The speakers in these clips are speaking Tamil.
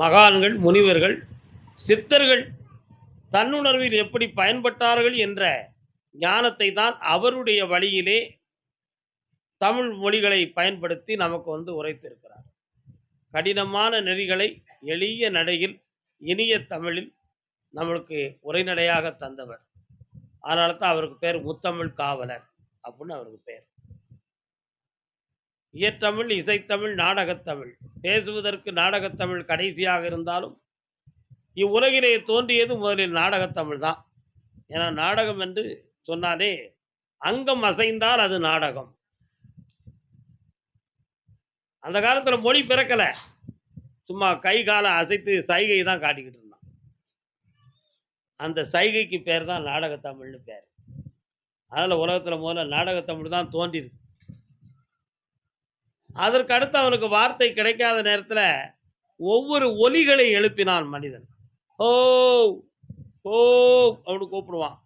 மகான்கள் முனிவர்கள் சித்தர்கள் தன்னுணர்வில் எப்படி பயன்பட்டார்கள் என்ற ஞானத்தை தான் அவருடைய வழியிலே தமிழ் மொழிகளை பயன்படுத்தி நமக்கு வந்து உரைத்திருக்கிறார். கடினமான நெறிகளை எளிய நடையில் இனிய தமிழில் நம்மளுக்கு உரைநடையாக தந்தவர். அதனால தான் அவருக்கு பேர் முத்தமிழ் காவலர் அப்படின்னு அவருக்கு பேர். இயற்றமிழ் இசைத்தமிழ் நாடகத்தமிழ். பேசுவதற்கு நாடகத்தமிழ் கடைசியாக இருந்தாலும் இவ்வுலகிலே தோன்றியது முதலில் நாடகத்தமிழ் தான். ஏன்னா நாடகம் என்று சொன்னாலே அங்கம் அசைந்தால் அது நாடகம். அந்த காலத்தில் மொழி பிறக்கல. சும்மா கை காலை அசைத்து சைகை தான் காட்டிக்கிட்டு இருந்தான். அந்த சைகைக்கு பேர் தான் நாடகத்தமிழ்னு பேர். அதில் உலகத்தில் முதல்ல நாடகத்தமிழ் தான் தோன்றியிருக்கு அதற்கு அடுத்து அவனுக்கு வார்த்தை கிடைக்காத நேரத்தில் ஒவ்வொரு ஒலிகளை எழுப்பினான் மனிதன். ஓ ஓ அவனு கூப்பிடுவான்.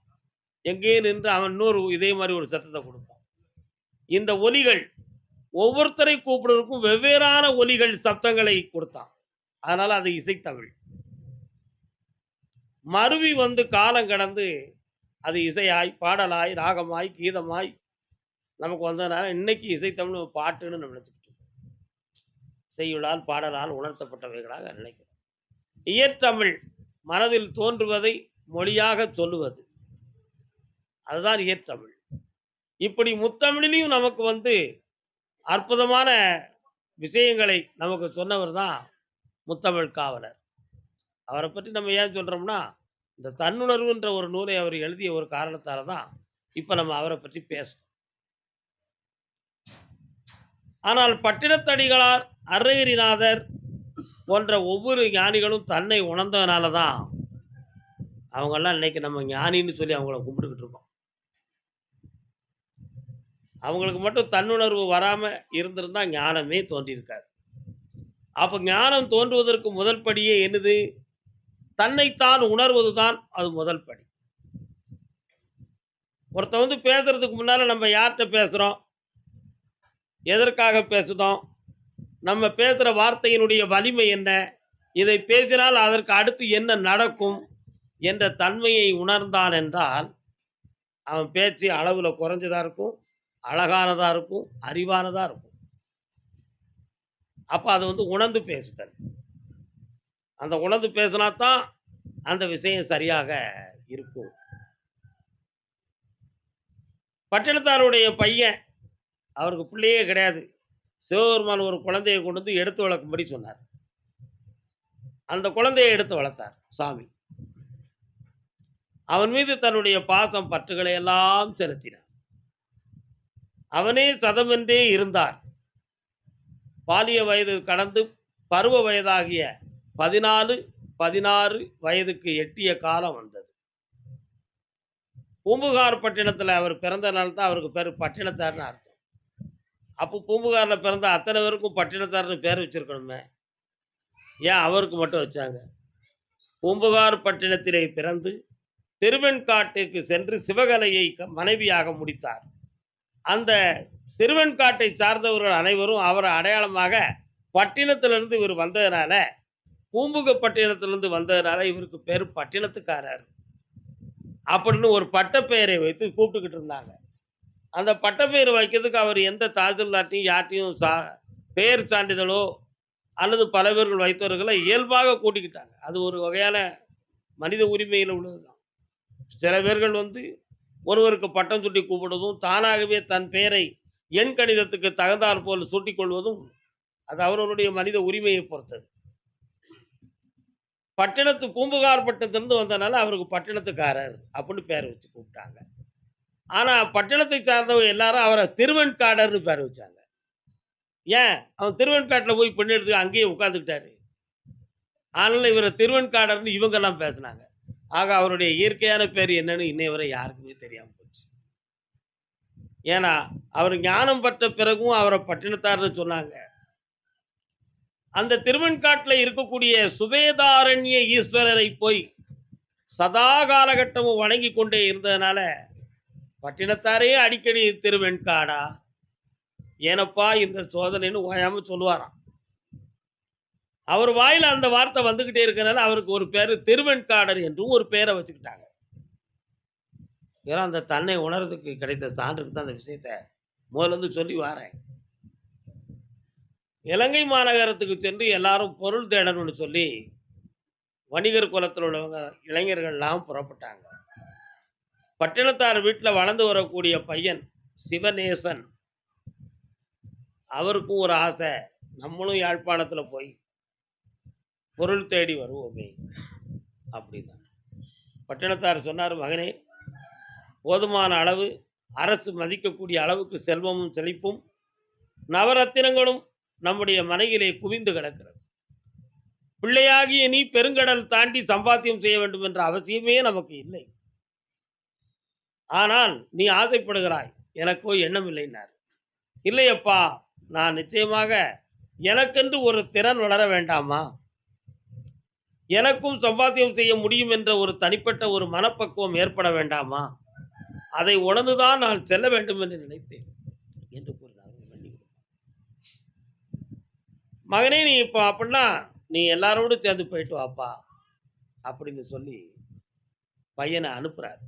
எங்கேயே நின்று அவன் இன்னொரு இதே மாதிரி ஒரு சத்தத்தை கொடுப்பான். இந்த ஒலிகள் ஒவ்வொருத்தரை கூப்பிடுறதுக்கும் வெவ்வேறான ஒலிகள் சப்தங்களை கொடுத்தான். அதனால அது இசைத்தமிழ். மருவி வந்து காலம் கடந்து அது இசையாய் பாடலாய் ராகமாய் கீதமாய் நமக்கு வந்ததுனால இன்னைக்கு இசைத்தமிழ் பாட்டுன்னு நம்ம நினைச்சுக்கிட்டு செய்யுளால் பாடலால் உணர்த்தப்பட்டவைகளாக நினைக்கிறோம் இயற்றமிழ் மனதில் தோன்றுவதை மொழியாக சொல்லுவது. அதுதான் இயற்றமிழ். இப்படி முத்தமிழிலையும் நமக்கு வந்து அற்புதமான விஷயங்களை நமக்கு சொன்னவர் தான் முத்தமிழ் காவலர். அவரை பற்றி நம்ம ஏன் சொல்கிறோம்னா இந்த தன்னுணர்வுன்ற ஒரு நூலை அவர் எழுதிய ஒரு காரணத்தால் தான் இப்போ நம்ம அவரை பற்றி பேசுகிறோம் ஆனால் பட்டினத்தடிகளார் அருகிரிநாதர் போன்ற ஒவ்வொரு ஞானிகளும் தன்னை உணர்ந்ததுனால தான் அவங்கெல்லாம் இன்னைக்கு நம்ம ஞானின்னு சொல்லி அவங்கள கும்பிட்டுக்கிட்டு இருக்கோம். அவங்களுக்கு மட்டும் தன்னுணர்வு வராமல் இருந்திருந்தால் ஞானமே தோன்றியிருக்காது. அப்போ ஞானம் தோன்றுவதற்கு முதல் படியே என்னது? தன்னைத்தான் உணர்வது தான் அது முதல் படி. ஒருத்தன் வந்து பேசுறதுக்கு முன்னால் நம்ம யார்கிட்ட பேசுகிறோம் எதற்காக பேசுதோம்? நம்ம பேசுகிற வார்த்தையினுடைய வலிமை என்ன? இதை பேசினால் அதற்கு அடுத்து என்ன நடக்கும்? என்ற தன்மையை உணர்ந்தான் என்றால் அவன் பேச்சு அளவில் குறைஞ்சதாக இருக்கும் அழகானதாக இருக்கும் அறிவானதாக இருக்கும். அப்போ அது வந்து உணர்ந்து பேசுதல். அந்த உணர்ந்து பேசினா தான் அந்த விஷயம் சரியாக இருக்கும். பட்டினத்தாருடைய பையன் அவருக்கு பிள்ளையே கிடையாது. சிவபெருமான் ஒரு குழந்தையை கொண்டு வந்து எடுத்து வளர்க்கும்படி சொன்னார். அந்த குழந்தையை எடுத்து வளர்த்தார் சாமி. அவன் மீது தன்னுடைய பாசம் பற்றுகளை எல்லாம் செலுத்தினார். அவனே சதமென்றே இருந்தார். பாலிய வயது கடந்து பருவ வயதாகிய பதினாலு பதினாறு வயதுக்கு எட்டிய காலம் வந்தது. பூம்புகார் பட்டினத்தில் அவர் பிறந்த நாள் தான் அவருக்கு பேர் பட்டினத்தார்னு அர்த்தம். அப்போ பூம்புகாரில் பிறந்த அத்தனை பேருக்கும் பட்டினத்தார்னு பேர் வச்சிருக்கணுமே. ஏன் அவருக்கு மட்டும் வச்சாங்க? பூம்புகார் பட்டினத்திலே பிறந்து திருவெண்காட்டுக்கு சென்று சிவகலையை க- மனைவியாக முடித்தார். அந்த திருவெண்காட்டை சார்ந்தவர்கள் அனைவரும் அவரை அடையாளமாக பட்டினத்திலிருந்து இவர் வந்ததுனால பூம்புக பட்டினத்திலிருந்து வந்ததுனால இவருக்கு பேர் பட்டினத்துக்காரர். அப்படின்னு ஒரு பட்டப்பெயரை வைத்து கூப்பிட்டுக்கிட்டு இருந்தாங்க. அந்த பட்டப்பேர் வைக்கிறதுக்கு அவர் எந்த தாசில்தார்ட்டையும் யார்ட்டையும் சா பெயர் சான்றிதழோ அல்லது பல பேர்கள் வைத்தவர்களை இயல்பாக கூட்டிக்கிட்டாங்க. அது ஒரு வகையான மனித உரிமையில் உள்ளதுதான். சில பேர்கள் வந்து ஒருவருக்கு பட்டம் சுட்டி கூப்பிடுவதும் தானாகவே தன் பெயரை எண் கணிதத்துக்கு தகுந்தாற் போல் சூட்டிக் கொள்வதும் அது அவரவருடைய மனித உரிமையை பொறுத்தது. பட்டினத்து பூம்புகார் பட்டத்திலிருந்து வந்தனால அவருக்கு பட்டினத்துக்காரர் அப்படின்னு பேர் வச்சு கூப்பிட்டாங்க. ஆனால் பட்டணத்தை சார்ந்தவங்க எல்லாரும் அவரை திருவெண்காடர்னு பேர் வச்சாங்க. ஏன்? அவன் திருவெண்காட்டில் போய் பெண் எடுத்து அங்கேயே உட்காந்துக்கிட்டாரு ஆனால் இவரை திருவெண்காடர்னு இவங்கெல்லாம் பேசுனாங்க. ஆக அவருடைய இயற்கையான பேர் என்னன்னு இன்னை வரை யாருக்குமே தெரியாமல் போச்சு. ஏன்னா அவர் ஞானம் பெற்ற பிறகும் அவரை பட்டினத்தார்னு சொன்னாங்க. அந்த திருவெண்காட்டில் இருக்கக்கூடிய சுபேதாரண்ய ஈஸ்வரரை போய் சதா காலகட்டமும் வணங்கி கொண்டே இருந்ததுனால பட்டினத்தாரே அடிக்கடி திருவெண்காடா ஏனப்பா இந்த சோதனைன்னு ஓயாம சொல்லுவாராம் அவர் வாயில் அந்த வார்த்தை வந்துக்கிட்டே இருக்கிறனால அவருக்கு ஒரு பேர் திருவெண்காடர் என்றும் ஒரு பேரை வச்சுக்கிட்டாங்க. ஏன்னா அந்த தன்னை உணர்றதுக்கு கிடைத்த சான்றுக்கு தான் அந்த விஷயத்த முதல்ல சொல்லி வாரேன். இலங்கை மாநகரத்துக்கு சென்று எல்லாரும் பொருள் தேடணும்னு சொல்லி, வணிகர் குலத்தில் உள்ளவங்க இளைஞர்கள்லாம் புறப்பட்டாங்க. பட்டினத்தார் வீட்டில் வளர்ந்து வரக்கூடிய பையன் சிவநேசன். அவருக்கும் ஒரு ஆசை. நம்மளும் யாழ்ப்பாணத்தில் போய் பொருள் தேடி வருவோமே! அப்படின்னா பட்டினத்தார் சொன்னார் "மகனே! போதுமான அளவு அரசு மதிக்கக்கூடிய அளவுக்கு செல்வமும், செழிப்பும், நவரத்தினங்களும் நம்முடைய மனையிலே குவிந்து கிடக்கிறது. பிள்ளையாகிய நீ பெருங்கடல் தாண்டி சம்பாத்தியம் செய்ய வேண்டும் என்ற அவசியமே நமக்கு இல்லை. ஆனால் நீ ஆசைப்படுகிறாய். எனக்கோ எண்ணம் இல்லைன்னார். இல்லையப்பா நான் நிச்சயமாக எனக்கென்று ஒரு திறன் வளர வேண்டாமா? எனக்கும் சம்பாத்தியம் செய்ய முடியும் என்ற ஒரு தனிப்பட்ட ஒரு மனப்பக்குவம் ஏற்பட வேண்டாமா? அதை உணர்ந்துதான் நான் செல்ல வேண்டும் என்று நினைத்தேன்." என்று கூறினார். "மகனே! நீ இப்போ அப்படின்னா, நீ எல்லாரோடும் சேர்ந்து போயிட்டு வாப்பா" அப்படின்னு சொல்லி பையனை அனுப்புறாரு.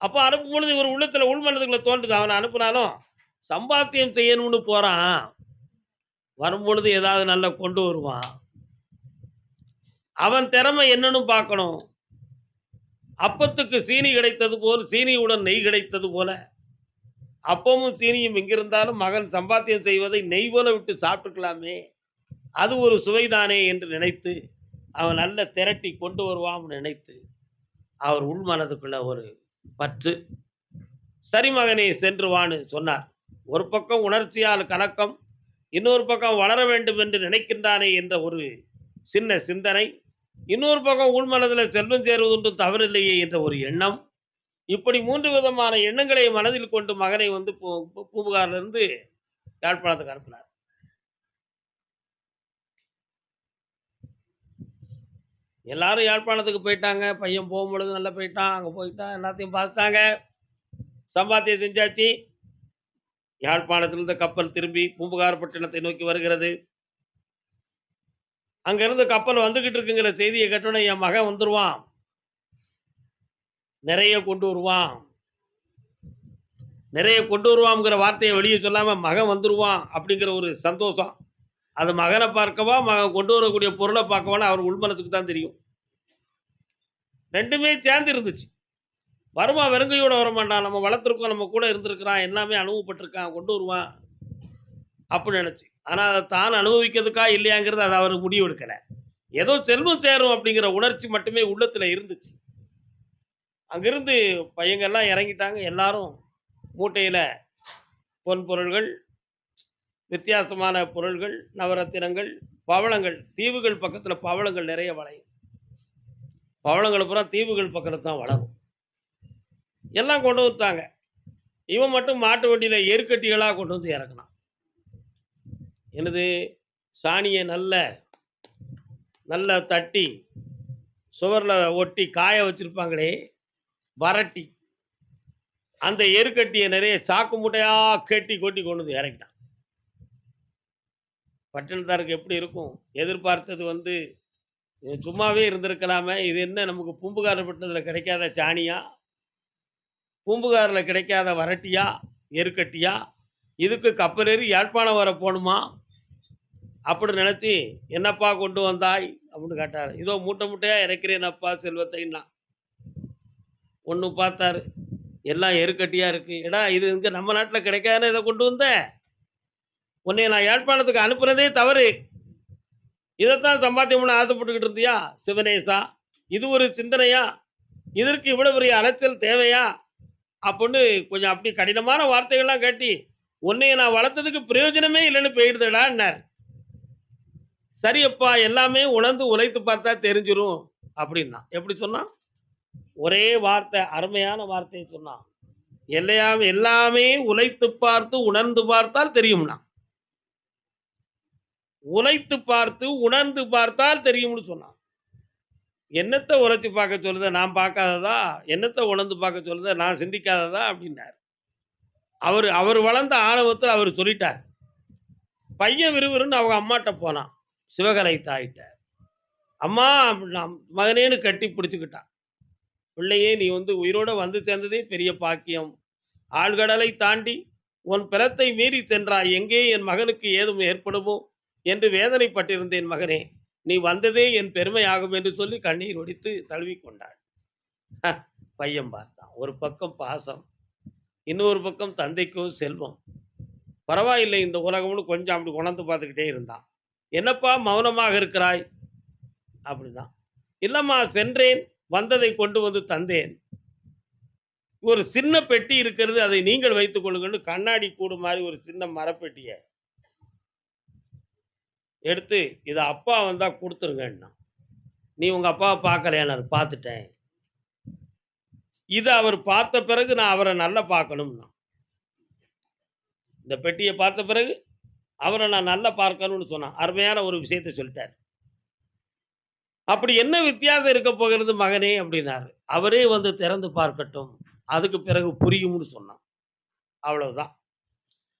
அப்போ அனுப்பும் பொழுது இவர் உள்ளத்தில் உள்மனதுக்குள்ள தோன்றுது. அவனை அனுப்புனாலும், சம்பாத்தியம் செய்யணும்னு போகிறான் வரும்பொழுது ஏதாவது நல்லா கொண்டு வருவான். அவன் திறமை என்னன்னு பார்க்கணும். அப்பத்துக்கு சீனி கிடைத்தது போல் சீனியுடன் நெய் கிடைத்தது போல, அப்பமும் சீனியும் எங்கிருந்தாலும் மகன் சம்பாத்தியம் செய்வதை நெய் போல விட்டு சாப்பிட்டுக்கலாமே! அது ஒரு சுவைதானே என்று நினைத்து, அவன் நல்ல திரட்டி கொண்டு வருவான்னு நினைத்து, அவர் உள்மனதுக்குள்ள ஒரு பற்று. "சரி மகனே! சென்று வான்னு" சொன்னார். ஒரு பக்கம் உணர்ச்சியால் கலக்கம், இன்னொரு பக்கம் வளர வேண்டும் என்று நினைக்கின்றானே என்ற ஒரு சின்ன சிந்தனை, இன்னொரு பக்கம் உள்மனதில் செல்வம் சேருவதொன்றும் தவறில்லையே என்ற ஒரு எண்ணம். இப்படி மூன்று விதமான எண்ணங்களை மனதில் கொண்டு மகனை வந்து பூ பூம்புகாரிலிருந்து யாழ்ப்பாணத்துக்கு அனுப்பினார் எல்லாரும் யாழ்ப்பாணத்துக்கு போயிட்டாங்க. பையன் போகும்பொழுது நல்லா போயிட்டான். அங்கே போயிட்டான். எல்லாத்தையும் பார்த்துட்டாங்க. சம்பாத்தியம் செஞ்சாச்சு. யாழ்ப்பாணத்திலிருந்து கப்பல் திரும்பி பூம்புகாரப்பட்டினத்தை நோக்கி வருகிறது. அங்கிருந்து கப்பல் வந்துகிட்டு இருக்குங்கிற செய்தியை கேட்டோனே, என் மகன் வந்துருவான். நிறைய கொண்டு வருவான். நிறைய கொண்டு வருவான்ங்கிற வார்த்தையை வெளியே சொல்லாமல் மகன் வந்துருவான் அப்படிங்கிற ஒரு சந்தோஷம். அது மகனை பார்க்கவா, மகன் கொண்டு வரக்கூடிய பொருளை பார்க்கவான்னு அவர் உள்மனத்துக்கு தான் தெரியும். ரெண்டுமே சேர்ந்து இருந்துச்சு. வருமா வெறுங்கையோட வரமாட்டான். நம்ம வளர்த்துருக்கோம். நம்ம கூட இருந்திருக்கிறான். எல்லாமே அனுபவப்பட்டிருக்கான் கொண்டு வருவான். அப்படின்னு நினச்சி ஆனால் அதை தான் அனுபவிக்கிறதுக்கா இல்லையாங்கிறது அதை அவர் முடிவு எடுக்கலை ஏதோ செல்வம் சேரும் அப்படிங்கிற உணர்ச்சி மட்டுமே உள்ளத்தில் இருந்துச்சு. அங்கிருந்து பையங்கள்லாம் இறங்கிட்டாங்க. எல்லாரும் மூட்டையில் பொன் பொருள்கள், வித்தியாசமான பொருள்கள், நவரத்தினங்கள், பவளங்கள். தீவுகள் பக்கத்தில் பவளங்கள் நிறைய வளையும். பவளங்கள் பூரா தீவுகள் பக்கத்தில் தான் வளரும். எல்லாம் கொண்டு வந்துட்டாங்க. இவன் மட்டும் மாட்டு வண்டியில் எருக்கட்டிகளா கொண்டு வந்து இறக்குனான். எனது சாணியை நல்ல நல்லா தட்டி, சுவரில் ஒட்டி காய வச்சுருப்பாங்களே வரட்டி. அந்த எருக்கட்டியை நிறைய சாக்கு முட்டையாக கட்டி கொட்டி கொண்டு வந்து இறக்கிட்டான். பட்டினத்தாருக்கு எப்படி இருக்கும்? எதிர்பார்த்தது வந்து சும்மாவே இருந்திருக்கலாமே! இது என்ன நமக்கு பூம்புகார் பட்டினத்தில கிடைக்காத சாணியா? பூம்புகாரில் கிடைக்காத வரட்டியா? எருக்கட்டியா? இதுக்கு கப்பலேறி யாழ்ப்பாணம் வர போகணுமா அப்படி நினச்சி "என்னப்பா கொண்டு வந்தாய்?" அப்படின்னு கேட்டார் "இதோ மூட்டை மூட்டையாக இறக்கிறேனப்பா செல்வத்தைன்னா ஒன்று பார்த்தாரு. எல்லாம் எருக்கட்டியாக இருக்குது "எடா இது இங்கே நம்ம நாட்டில் கிடைக்காதுன்னு இதை கொண்டு வந்தேன் உன்னைய நான் யாழ்ப்பாணத்துக்கு அனுப்புனதே தவறு. இதைத்தான் சம்பாத்தியம்னு ஆசைப்பட்டுக்கிட்டு இருந்தியா? சிவனேசா! இது ஒரு சிந்தனையா? இதற்கு இவ்வளவு பெரிய அலைச்சல் தேவையா?" அப்படின்னு கொஞ்சம் அப்படி கடினமான வார்த்தைகள்லாம் காட்டி, "உன்னைய நான் வளர்த்ததுக்கு பிரயோஜனமே இல்லைன்னு போயிடுதுடான்னார் "சரி அப்பா! எல்லாமே உணர்ந்து உழைத்து பார்த்தா தெரிஞ்சிரும்." அப்படின்னா எப்படி சொன்னான்? ஒரே வார்த்தை, அருமையான வார்த்தையை சொன்னான். எல்லையா எல்லாமே உழைத்து பார்த்து உணர்ந்து பார்த்தால் தெரியும்னா உழைத்து பார்த்து, உணர்ந்து பார்த்தால் தெரியும்னு சொன்னான். என்னத்தை உழைச்சி பார்க்க சொல்லுத? நான் பார்க்காததா? என்னத்தை உணர்ந்து பார்க்க சொல்லுத? நான் சிந்திக்காததா? அப்படின்னார் அவர் அவர் வளர்ந்த ஆணவத்தில் அவர் சொல்லிட்டார். பையன் விறுவிறுன்னு அவங்க அம்மாட்ட போனான். சிவகலை தாயிட்ட அம்மா மகனேன்னு கட்டி பிடிச்சிக்கிட்டான் பிள்ளையே நீ வந்து உயிரோட வந்து சேர்ந்ததே பெரிய பாக்கியம் ஆழ்கடலை தாண்டி உன் பிறத்தை மீறி சென்றாய் எங்கே என் மகனுக்கு ஏதும் ஏற்படுமோ என்று வேதனைப்பட்டிருந்தேன் மகனே. நீ வந்ததே என் பெருமையாகும் என்று சொல்லி கண்ணீர் ஒடித்து தழுவி கொண்டாள் பையன் பார்த்தான். ஒரு பக்கம் பாசம் இன்னொரு பக்கம் தந்தைக்கும் செல்வம். பரவாயில்லை இந்த உலகம்னு கொஞ்சம் அப்படி உணர்ந்து பார்த்துக்கிட்டே இருந்தான். என்னப்பா மௌனமாக இருக்கிறாய்? அப்படிதான். இல்லம்மா சென்றேன் வந்ததை கொண்டு வந்து தந்தேன். ஒரு சின்ன பெட்டி இருக்கிறது அதை நீங்கள் வைத்துக் கொள்ளுங்கன்னு கண்ணாடி கூடு மாதிரி ஒரு சின்ன மரப்பெட்டியை எடுத்து இதை அப்பா வந்தால் கொடுத்துருங்கன்னா நீ உங்கள் அப்பாவை பார்க்கலையானார் பார்த்துட்டேன். இதை அவர் பார்த்த பிறகு நான் அவரை நல்லா பார்க்கணும்னா இந்த பெட்டியை பார்த்த பிறகு அவரை நான் நல்லா பார்க்கணும்னு சொன்னான். அருமையான ஒரு விஷயத்த சொல்லிட்டார். அப்படி என்ன வித்தியாசம் இருக்க போகிறது மகனே அப்படின்னாரு. அவரே வந்து திறந்து பார்க்கட்டும். அதுக்கு பிறகு புரியும்னு சொன்னான். அவ்வளவுதான்.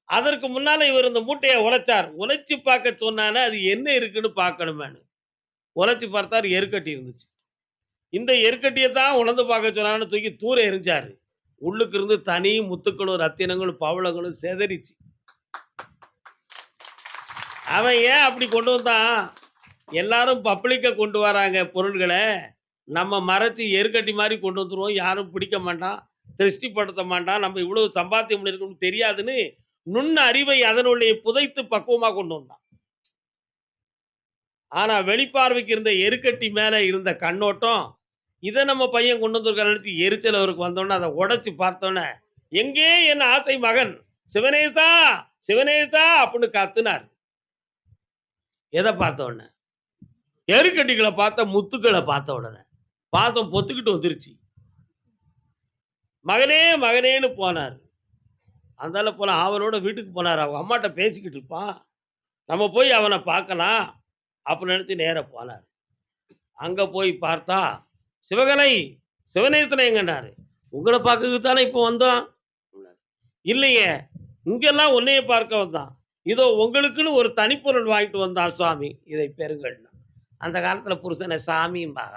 அதற்கு முன்னால இவர் இந்த மூட்டையை உழைச்சார் உழைச்சி பார்க்க சொன்னானே அது என்ன இருக்குன்னு பார்க்கணுமேனு உழைச்சி பார்த்தார் எருக்கட்டி இருந்துச்சு. இந்த எருக்கட்டியை தான் உணர்ந்து பார்க்க சொன்னான்னு தூக்கி தூர எரிஞ்சாரு. உள்ளுக்கு இருந்து தனி முத்துக்களும் ரத்தினங்களும் பவளங்களும் செதறிச்சு அவன் ஏன் அப்படி கொண்டு வந்தான்? எல்லாரும் பப்ளிக்கை கொண்டு வராங்க பொருள்களை. நம்ம மறைச்சி எருக்கட்டி மாதிரி கொண்டு வந்துடுவோம் யாரும் பிடிக்க மாட்டான். திருஷ்டிப்படுத்த மாட்டான். நம்ம இவ்வளவு சம்பாத்தியம் இருக்கணும்னு தெரியாதுன்னு நுண்ண அறிவை அதனுடைய புதைத்து பக்குவமா கொண்டு வந்தான். ஆனா வெளிப்பார்வைக்கு இருந்த எருக்கட்டி மேல இருந்த கண்ணோட்டம் இதை நம்ம பையன் கொண்டு வந்திருக்கான்னு நினைச்சு எரிச்சல் அவருக்கு வந்தோடனே அதை உடைச்சு பார்த்தோன்னே எங்கே என் ஆசை மகன்? சிவனேசா சிவனேசா அப்படின்னு கத்துனார். எதை பார்த்த உடனே எருக்கட்டிகளை பார்த்த முத்துக்களை பார்த்த உடனே பார்த்தோம் பொத்துக்கிட்டு வந்துருச்சு. மகனே மகனேன்னு போனார். அந்தால போன அவரோட வீட்டுக்கு போனார். அவங்க அம்மாட்ட பேசிக்கிட்டு இருப்பான். நம்ம போய் அவனை பார்க்கலாம் அப்படின்னு நினச்சி நேராக போனார். அங்கே போய் பார்த்தா சிவகனை சிவநேசனை எங்கன்னாரு. உங்களை பார்க்கறதுக்கு தானே இப்போ வந்தோம். இல்லையே இங்கெல்லாம் உன்னைய பார்க்க வந்தான் இதோ உங்களுக்குன்னு ஒரு தனிப்பொருள் வாங்கிட்டு வந்தான் சுவாமி. இதை பெறுங்கள்னா. அந்த காலத்தில் புருஷனை சாமியும்பாங்க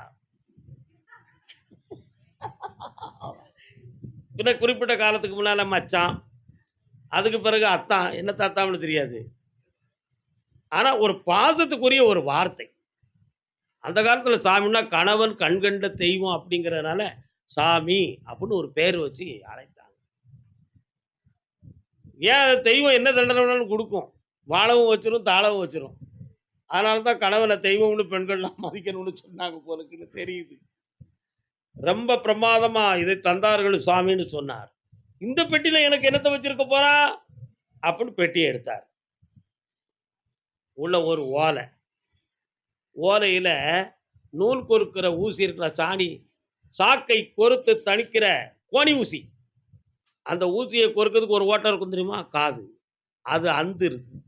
பின்ன குறிப்பிட்ட காலத்துக்கு முன்னால் மச்சான் அதுக்கு பிறகு அத்தான் என்ன தாத்தாம்னு தெரியாது. ஆனால் ஒரு பாசத்துக்குரிய ஒரு வார்த்தை. அந்த காலத்தில் சாமின்னா கணவன் கண்கண்ட தெய்வம் அப்படிங்கிறதுனால சாமி அப்படின்னு ஒரு பேர் வச்சு அழைத்தாங்க. ஏன் தெய்வம் என்ன தண்டனை கொடுக்கும்? வாழவும் வச்சிரும் தாளவும் வச்சிரும். அதனால தான் கணவனை தெய்வம்னு பெண்கள்லாம் மதிக்கணும்னு சொன்னாங்க போலக்குன்னு தெரியுது. ரொம்ப பிரமாதமாக இதை தந்தார்கள் சுவாமின்னு சொன்னார். இந்த பெட்டியில எனக்கு என்னத்தை வச்சிருக்க போறா? அப்படின்னு பெட்டியை எடுத்தார். உள்ள ஒரு ஓலை. ஓலையில நூல் கொறுக்கிற ஊசி இருக்கிற சாணி சாக்கை கொறுத்து தணிக்கிற கோணி ஊசி. அந்த ஊசியை கொறுக்கிறதுக்கு ஒரு ஓட்டம் இருக்கும் தெரியுமா? காது. அது அந்துருது.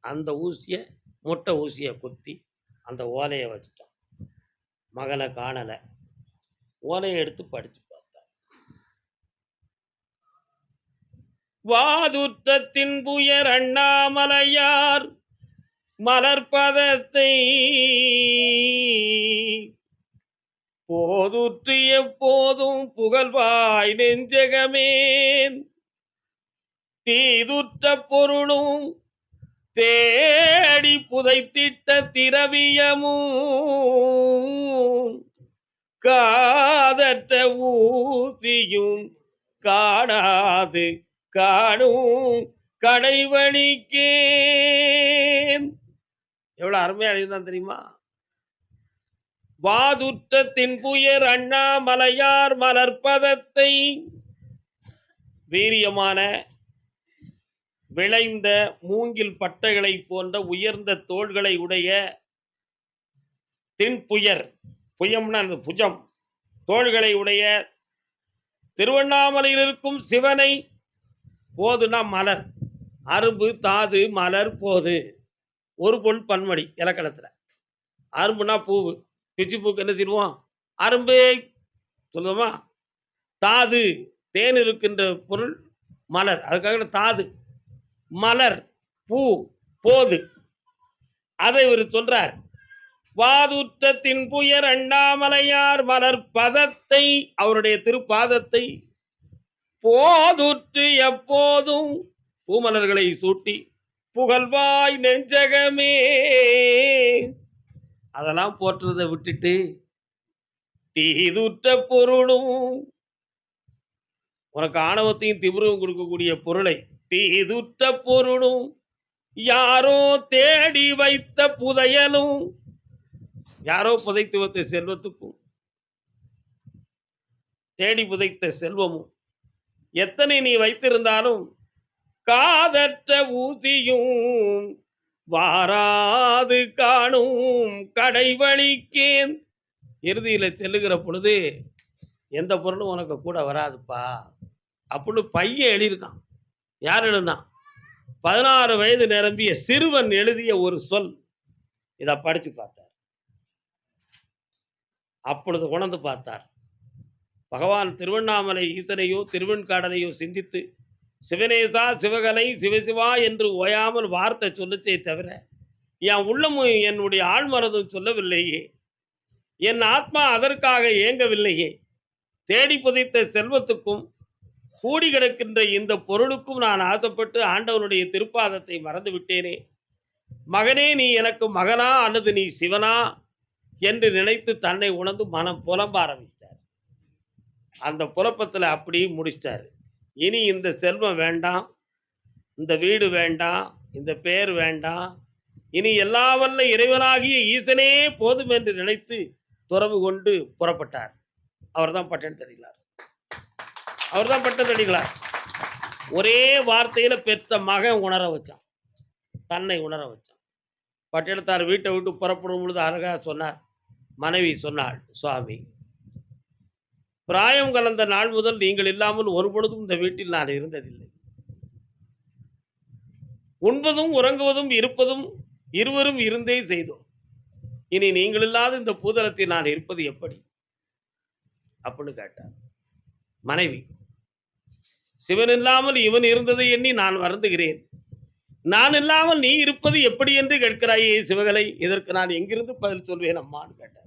அந்த ஊசியை முட்டை ஊசியை குத்தி அந்த ஓலையை வச்சுட்டான். மகனை காணலை. ஓலையை எடுத்து படிச்சு பார்த்தான் புயர் அண்ணாமலையார் மலர்பதத்தை போதுற்று எப்போதும் புகழ்வாய் நெஞ்சகமேன். தீதுற்ற பொருளும் தேடி புதைத்திட்ட திரவியமும் காதற்ற ஊசியும் காணாது காணும் கடைவணிக்கேன் எவ்வளவு அருமையா எழுதிதான் தெரியுமா? வாதுற்ற தின்புயர் அண்ணாமலையார் மலர்பதத்தை வீரியமான விளைந்த மூங்கில் பட்டைகளை போன்ற உயர்ந்த தோள்களை உடைய தின்புயர் புயம்னா அந்த புஜம். தோள்களை உடைய திருவண்ணாமலையில் இருக்கும் சிவனை போதுனா மலர். அரும்பு தாது மலர் போது. ஒரு பொருள் பன்மடி இலக்கணத்தில். அரும்புனா பூவு. பிச்சி பூக்கு என்ன செய்வோம் அரும்பு. சொல்லுமா தாது. தேன் இருக்கின்ற பொருள் மலர். அதுக்காக தாது. மலர் பூ போது. அதை இவர் சொல்றார். வாதுற்றத்தின் புயர் அண்ணாமலையார் மலர் பதத்தை அவருடைய திருப்பாதத்தை போதுற்று எப்போதும் பூமலர்களை சூட்டி புகழ்வாய் நெஞ்சகமே. அதெல்லாம் போற்றுறதை விட்டுட்டு தீதுற்ற பொருளும் உனக்கு ஆணவத்தையும் திமிரும் கொடுக்கக்கூடிய பொருளை தீதுற்ற பொருளும் யாரோ தேடி வைத்த புதையலும் யாரோ புதைத்து வைத்த செல்வத்துக்கும் தேடி புதைத்த செல்வமும் எத்தனை நீ வைத்திருந்தாலும் காதற்ற ஊசியும் வாராது காணும் கடைவழிக்கேன். இறுதியில் செல்லுகிற பொழுது எந்த பொருளும் உனக்கு கூட வராதுப்பா. அப்படின்னு பையன் எழுதியிருக்கான். யார் எழுதுனா? பதினாறு வயது நிரம்பிய சிறுவன் எழுதிய ஒரு சொல். இதை படித்து பார்த்தார். அப்பொழுது உணர்ந்து பார்த்தார். பகவான் திருவண்ணாமலை ஈசனையோ திருவெண்காடனையோ சிந்தித்து சிவனேசா சிவகலை சிவசிவா என்று ஓயாமல் வார்த்தை சொல்லுச்சே தவிர என் உள்ளமும் என்னுடைய ஆழ்மரதும் சொல்லவில்லையே. என் ஆத்மா அதற்காக ஏங்கவில்லையே. தேடி புதைத்த செல்வத்துக்கும் கூடி கிடக்கின்ற இந்த பொருளுக்கும் நான் ஆசைப்பட்டு ஆண்டவனுடைய திருப்பாதத்தை மறந்து விட்டேனே மகனே நீ எனக்கு மகனா அல்லது நீ சிவனா? என்று நினைத்து தன்னை உணர்ந்து மனம் புலம்ப ஆரம்பி அந்த புலப்பத்தில் அப்படியே முடிச்சிட்டாரு. இனி இந்த செல்வம் வேண்டாம் இந்த வீடு வேண்டாம் இந்த பேர் வேண்டாம் இனி எல்லா வல்ல இறைவனாகிய ஈசனே போதும் என்று நினைத்து துறவு கொண்டு புறப்பட்டார். அவர் அவர்தான் பட்டம் தடிகளார் அவர்தான் பட்டன் தடிகளார் ஒரே வார்த்தையில் பெற்ற மகன் உணர வச்சான். தன்னை உணர வச்சான். பட்டினத்தார் வீட்டை விட்டு புறப்படும் பொழுது அழகாக சொன்னார். மனைவி சொன்னாள் சுவாமி. பிராயம் கலந்த நாள் முதல் நீங்கள் இல்லாமல் ஒரு பொழுதும் இந்த வீட்டில் நான் இருந்ததில்லை. உண்பதும் உறங்குவதும் இருப்பதும் இருவரும் இருந்தே செய்தோம். இனி நீங்கள் இல்லாத இந்த பூதலத்தில் நான் இருப்பது எப்படி? அப்படின்னு கேட்டார். மனைவி சிவன் இல்லாமல் இவன் இருந்ததை எண்ணி நான் வருந்துகிறேன். நான் இல்லாமல் நீ இருப்பது எப்படி என்று கேட்கிறாயே சிவகலை. இதற்கு நான் எங்கிருந்து பதில் சொல்வேன் அம்மான்னு கேட்டேன்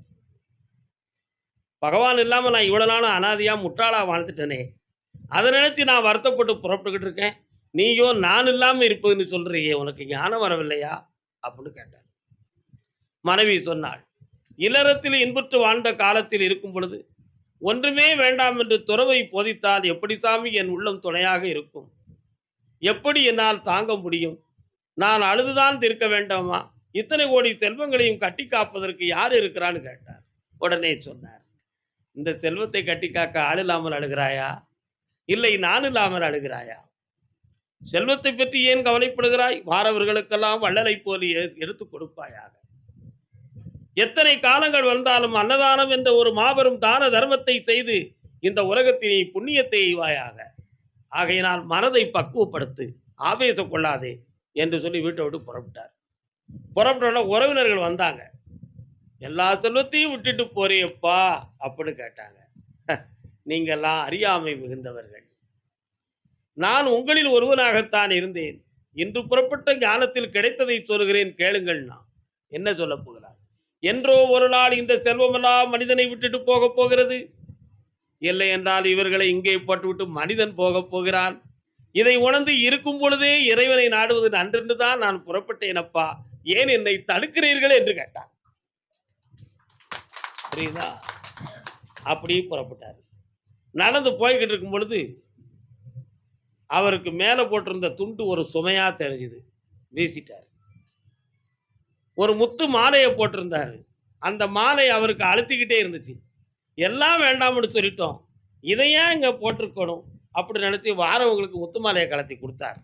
பகவான் இல்லாமல் நான் இவ்வளோ நாளும் அனாதியாக முட்டாளாக வாழ்ந்துட்டேனே. அதை நினைச்சு நான் வருத்தப்பட்டு புறப்பட்டுக்கிட்டு இருக்கேன். நீயோ நான் இல்லாமல் இருப்பதுன்னு சொல்கிறியே உனக்கு ஞானம் வரவில்லையா? அப்படின்னு கேட்டார். மனைவி சொன்னாள் இல்லறத்தில் இன்புற்று வாழ்ந்த காலத்தில் இருக்கும் பொழுது ஒன்றுமே வேண்டாம் என்று துறவை போதித்தால் எப்படி சாமி என் உள்ளம் துணையாக இருக்கும்? எப்படி என்னால் தாங்க முடியும்? நான் அழுதுதான் தீர்க்க வேண்டாமா? இத்தனை கோடி செல்வங்களையும் கட்டி காப்பதற்கு யார் இருக்கிறான்னு கேட்டார். உடனே சொன்னார் இந்த செல்வத்தை கட்டி காக்க ஆள் இல்லாமல் அழுகிறாயா? இல்லை நான் இல்லாமல் அழுகிறாயா? செல்வத்தை பற்றி ஏன் கவலைப்படுகிறாய்? வாரவர்களுக்கெல்லாம் வள்ளலை போலி எ- எடுத்து கொடுப்பாயாக. எத்தனை காலங்கள் வந்தாலும் அன்னதானம் என்ற ஒரு மாபெரும் தான தர்மத்தை செய்து இந்த உலகத்தினை புண்ணியத்தை எய்வாயாக. ஆகையினால் மனதை பக்குவப்படுத்து ஆவேசம் கொள்ளாதே என்று சொல்லி வீட்டை விட்டு புறப்பட்டார். புறப்பட்டோன்னா உறவினர்கள் வந்தாங்க. எல்லா செல்வத்தையும் விட்டுட்டு போறியப்பா அப்படின்னு கேட்டாங்க. நீங்கெல்லாம் அறியாமை மிகுந்தவர்கள். நான் உங்களில் ஒருவனாகத்தான் இருந்தேன். இன்று புறப்பட்ட ஞானத்தில் கிடைத்ததை சொல்கிறேன் கேளுங்கள் நான். என்ன சொல்ல போகிறார் என்றோ ஒரு நாள் இந்த செல்வமெல்லாம் மனிதனை விட்டுட்டு போக போகிறது? இல்லை என்றால் இவர்களை இங்கே போட்டுவிட்டு மனிதன் போகப் போகிறான். இதை உணர்ந்து இருக்கும் பொழுதே இறைவனை நாடுவது நன்றென்று தான் நான் புறப்பட்டேனப்பா. ஏன் என்னை தடுக்கிறீர்கள்? என்று கேட்டான். புரியுதா? அப்படியே புறப்பட்டார். நடந்து போய்கிட்டு இருக்கும் பொழுது அவருக்கு மேலே போட்டிருந்த துண்டு ஒரு சுமையா தெரிஞ்சுது. வீசிட்டார். ஒரு முத்து மாலையை போட்டிருந்தார். அந்த மாலை அவருக்கு அழுத்திக்கிட்டே இருந்துச்சு. எல்லாம் வேண்டாம்னு சொல்லிட்டோம். இதை ஏன் இங்கே போட்டிருக்கணும்? அப்படி நினச்சி வாரவங்களுக்கு முத்து மாலையை கலத்தி கொடுத்தார்.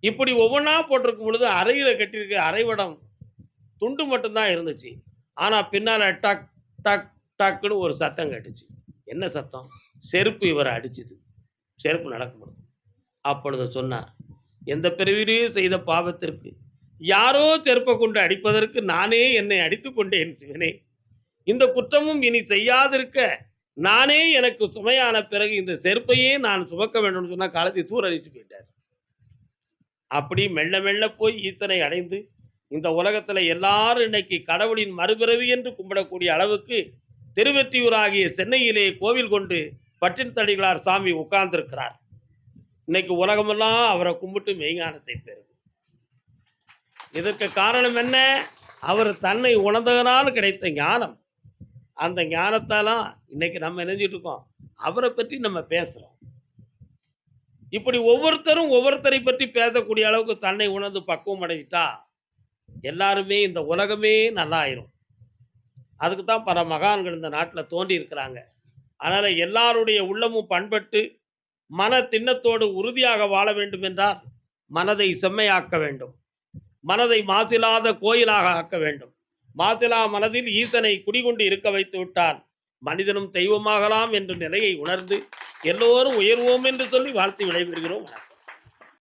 இப்படி ஒவ்வொன்றா போட்டிருக்கும் பொழுது அறையில் கட்டியிருக்க அரைவடம் துண்டு மட்டும்தான் இருந்துச்சு. ஆனால் பின்னால் டக் டக் டக்குன்னு ஒரு சத்தம் கேட்டுச்சு. என்ன சத்தம்? செருப்பு இவரை அடிச்சுது. செருப்பு நடக்க முடியும் அப்பொழுது சொன்னார் எந்த பிறவிலேயும் செய்த பாவத்திற்கு யாரோ செருப்பை கொண்டு அடிப்பதற்கு நானே என்னை அடித்து கொண்டேன் சிவனே. இந்த குற்றமும் இனி செய்யாதிருக்க நானே எனக்கு சுமையான பிறகு இந்த செருப்பையே நான் சுமக்க வேண்டும்னு சொன்னால் காலத்தை தூர அடிச்சு போயிட்டார். அப்படி மெல்ல மெல்ல போய் ஈசனை அடைந்து இந்த உலகத்துல எல்லாரும் இன்னைக்கு கடவுளின் மறுபிறவி என்று கும்பிடக்கூடிய அளவுக்கு திருவெற்றியூராகிய சென்னையிலே கோவில் கொண்டு பட்டின் தடிகளார் சாமி உட்கார்ந்திருக்கிறார். இன்னைக்கு உலகமெல்லாம் அவரை கும்பிட்டு மெய்ஞானத்தை பெறுது. இதற்கு காரணம் என்ன? அவர் தன்னை உணர்ந்ததனால் கிடைத்த ஞானம். அந்த ஞானத்தாலாம் இன்னைக்கு நம்ம நினைஞ்சிட்டு இருக்கோம். அவரை பற்றி நம்ம பேசுகிறோம் இப்படி ஒவ்வொருத்தரும் ஒவ்வொருத்தரை பற்றி பேசக்கூடிய அளவுக்கு தன்னை உணர்ந்து பக்குவம் அடைஞ்சிட்டா எல்லாருமே இந்த உலகமே நல்லா ஆயிரும் அதுக்கு தான் பல மகான்கள் இந்த நாட்டில் தோண்டி இருக்கிறாங்க அதனால் எல்லாருடைய உள்ளமும் பண்பட்டு மன திண்ணத்தோடு உறுதியாக வாழ வேண்டும் என்றால் மனதை செம்மையாக்க வேண்டும். மனதை மாசிலாத கோயிலாக ஆக்க வேண்டும். மாசிலா மனதில் ஈசனை குடிகொண்டு இருக்க வைத்து விட்டால் மனிதனும் தெய்வமாகலாம் என்ற நிலையை உணர்ந்து எல்லோரும் உயர்வோம் என்று சொல்லி வாழ்த்து விடைபெறுகிறோம். வணக்கம்.